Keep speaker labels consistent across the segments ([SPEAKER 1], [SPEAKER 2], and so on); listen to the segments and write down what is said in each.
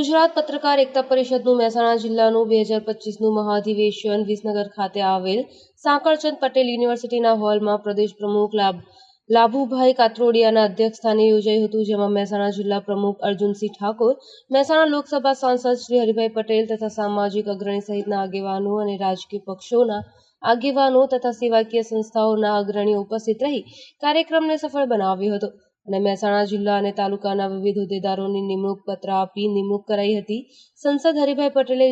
[SPEAKER 1] ગુજરાત પત્રકાર એકતા પરિષદનું મહેસાણા જિલ્લાનું બે હજાર પચીસનું મહાધિવેશન વિસનગર ખાતે આવેલ સાંકળચંદ પટેલ યુનિવર્સિટીના હોલમાં પ્રદેશ પ્રમુખ લાભ, લાભુભાઈ કાત્રોડિયાના અધ્યક્ષસ્થાને યોજાયું હતું, જેમાં મહેસાણા જિલ્લા પ્રમુખ અર્જુનસિંહ ઠાકોર, મહેસાણા લોકસભા સાંસદ શ્રી હરિભાઈ પટેલ તથા સામાજિક અગ્રણી સહિતના આગેવાનો અને રાજકીય પક્ષોના આગેવાનો તથા સેવાકીય સંસ્થાઓના અગ્રણીઓ ઉપસ્થિત રહી કાર્યક્રમને સફળ બનાવ્યો હતો. અને મહેસાણા જિલ્લા અને તાલુકાના વિવિધ હોદ્દેદારોની નિમણૂક પત્ર આપી નિમણૂક કરાઈ હતી. સંસદ હરિભાઈ પટેલે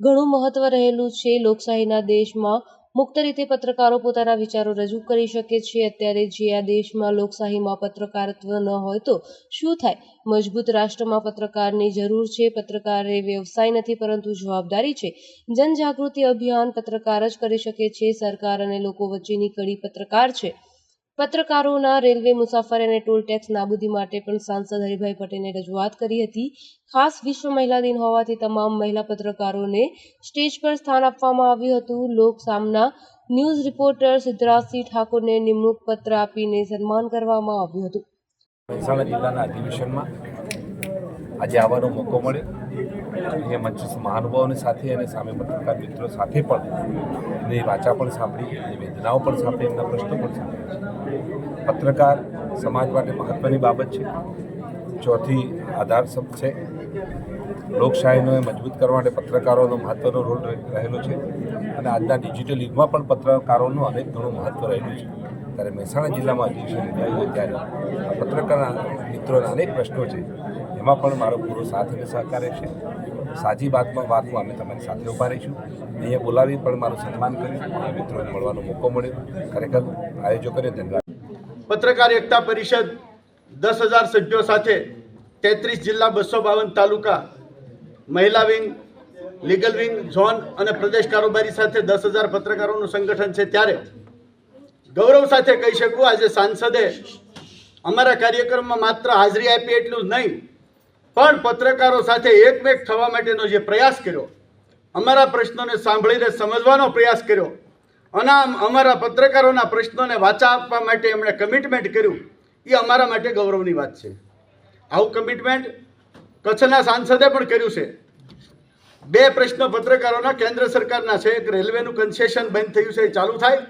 [SPEAKER 1] ઘણું મહત્વ રહેલું છે. લોકશાહીના દેશમાં મુક્ત રીતે પત્રકારો પોતાના વિચારો રજૂ કરી શકે છે. અત્યારે જે આ દેશમાં લોકશાહીમાં પત્રકારત્વ ન હોય તો શું થાય? મજબૂત રાષ્ટ્રમાં પત્રકારની જરૂર છે. પત્રકાર એ વ્યવસાય નથી, પરંતુ જવાબદારી છે. જનજાગૃતિ અભિયાન પત્રકાર જ કરી શકે છે. સરકાર અને લોકો વચ્ચેની કડી પત્રકાર છે. પત્રકારોના રેલવે મુસાફરી અને ટોલ ટેક્સ નાબૂદી માટે પણ સાંસદ હરિભાઈ પટેલે રજૂઆત કરી હતી. ખાસ વિશ્વ મહિલા દિન હોવાથી તમામ મહિલા પત્રકારોને સ્ટેજ પર સ્થાન આપવામાં આવ્યું હતું. લોક સામના ન્યૂઝ રિપોર્ટર સિદ્ધરાજસિંહ ઠાકોરને નિમણૂક પત્ર આપીને સન્માન કરવામાં આવ્યું હતું.
[SPEAKER 2] મહેસાણા જિલ્લાના અધિવેશનમાં આજે આવવાનો મોકો મળ્યો. અહીંયા મંચ મહાનુભાવોની સાથે અને સામે પત્રકાર મિત્રો સાથે પણ એની વાચા પણ સાંભળી, એની વેદનાઓ પણ સાંભળી, એમના પ્રશ્નો પણ સાંભળ્યા પત્રકાર સમાજ માટે મહત્ત્વની બાબત છે. ચોથી આધારસ્તંભ છે. લોકશાહીને મજબૂત કરવા માટે પત્રકારોનો મહત્ત્વનો રોલ રહે- રહેલો છે. અને આજના ડિજિટલ યુગમાં પણ પત્રકારોનું અનેક ઘણું મહત્ત્વ રહેલું છે. ત્યારે મહેસાણા જિલ્લામાં અધિવેશન યોજાયું ત્યારે પત્રકારના મિત્રોના અનેક પ્રશ્નો છે. એમાં પણ મારો પૂરો સાથ અને સહકાર છે સાચી વાતમાં વાતમાં અમે તમારી સાથે ઊભા રહીશું. અહીંયા બોલાવી પણ મારું સન્માન કર્યું મિત્રોને મળવાનો મોકો મળ્યો. ખરેખર આયોજકોને ધન્યવાદ.
[SPEAKER 3] પત્રકાર એકતા પરિષદ દસ હજાર સભ્યો સાથે તેત્રીસ જિલ્લા બસો બાવન તાલુકા મહિલા વિંગ, લીગલ વિંગ, ઝોન અને પ્રદેશ કારોબારી સાથે દસ હજાર પત્રકારોનું સંગઠન છે ત્યારે ગૌરવ સાથે કહી શકું, આજે સાંસદે અમારા કાર્યક્રમમાં માત્ર હાજરી આપી એટલું જ નહીં પણ પત્રકારો સાથે એકમેક થવા માટેનો જે પ્રયાસ કર્યો, અમારા પ્રશ્નોને સાંભળીને સમજવાનો પ્રયાસ કર્યો અને અમારા પત્રકારોના પ્રશ્નોને વાચા આપવા માટે એમણે કમિટમેન્ટ કર્યું, એ અમારા માટે ગૌરવની વાત છે. આવું કમિટમેન્ટ કચ્છના સાંસદે પણ કર્યું છે. બે પ્રશ્નો પત્રકારોના, કેન્દ્ર સરકારના છે, એક રેલવેનું કન્સેશન બંધ થયું છે, એ ચાલુ થાય.